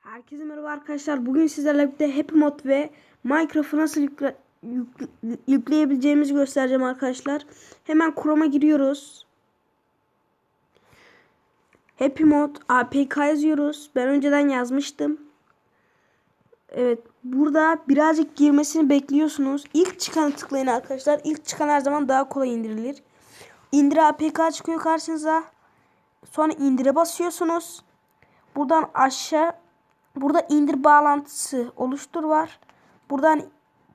Herkese merhaba arkadaşlar. Bugün sizlerle birlikte Happy Mod ve Minecraft'ı nasıl yükle- yükle- yükleyebileceğimizi göstereceğim arkadaşlar. Hemen Chrome'a giriyoruz. Happy Mod APK yazıyoruz. Ben önceden yazmıştım. Evet, burada birazcık girmesini bekliyorsunuz. İlk çıkanı tıklayın arkadaşlar. İlk çıkan her zaman daha kolay indirilir. İndir APK çıkıyor karşınıza. Sonra indire basıyorsunuz. Buradan aşağı burada indir bağlantısı oluştur var. Buradan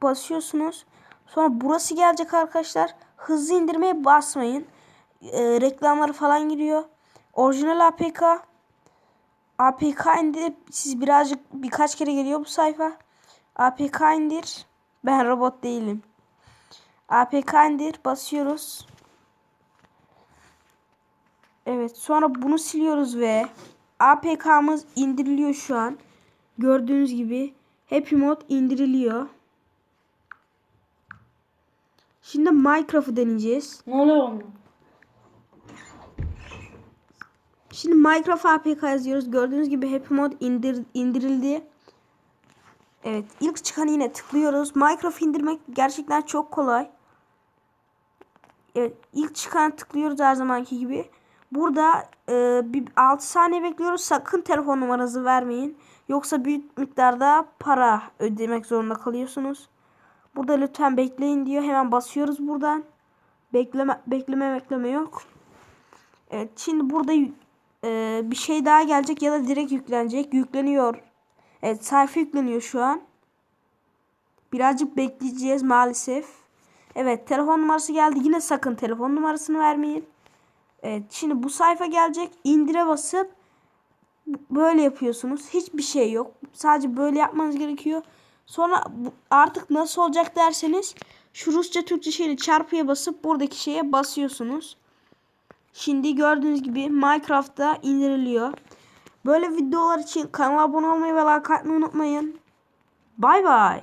basıyorsunuz. Sonra burası gelecek arkadaşlar. Hızlı indirmeye basmayın. Ee, reklamları falan giriyor. Orijinal APK. APK indir. Siz birazcık birkaç kere geliyor bu sayfa. APK indir. Ben robot değilim. APK indir. Basıyoruz. Evet sonra bunu siliyoruz ve APK'mız indiriliyor şu an. Gördüğünüz gibi Happy Mod indiriliyor. Şimdi Minecraft'ı deneyeceğiz. Ne oluyor? Şimdi Minecraft APK yazıyoruz. Gördüğünüz gibi Happy Mod indir, indirildi. Evet ilk çıkanı yine tıklıyoruz. Minecraft indirmek gerçekten çok kolay. Evet ilk çıkanı tıklıyoruz her zamanki gibi. Burada e, bir 6 saniye bekliyoruz. Sakın telefon numaranızı vermeyin. Yoksa büyük miktarda para ödemek zorunda kalıyorsunuz. Burada lütfen bekleyin diyor. Hemen basıyoruz buradan. Bekleme bekleme bekleme yok. Evet şimdi burada e, bir şey daha gelecek ya da direkt yüklenecek. Yükleniyor. Evet sayfa yükleniyor şu an. Birazcık bekleyeceğiz maalesef. Evet telefon numarası geldi. Yine sakın telefon numarasını vermeyin. Evet şimdi bu sayfa gelecek. İndire basıp böyle yapıyorsunuz. Hiçbir şey yok. Sadece böyle yapmanız gerekiyor. Sonra artık nasıl olacak derseniz şu Rusça Türkçe şeyi çarpıya basıp buradaki şeye basıyorsunuz. Şimdi gördüğünüz gibi Minecraft'ta indiriliyor. Böyle videolar için kanala abone olmayı ve like atmayı unutmayın. Bay bay.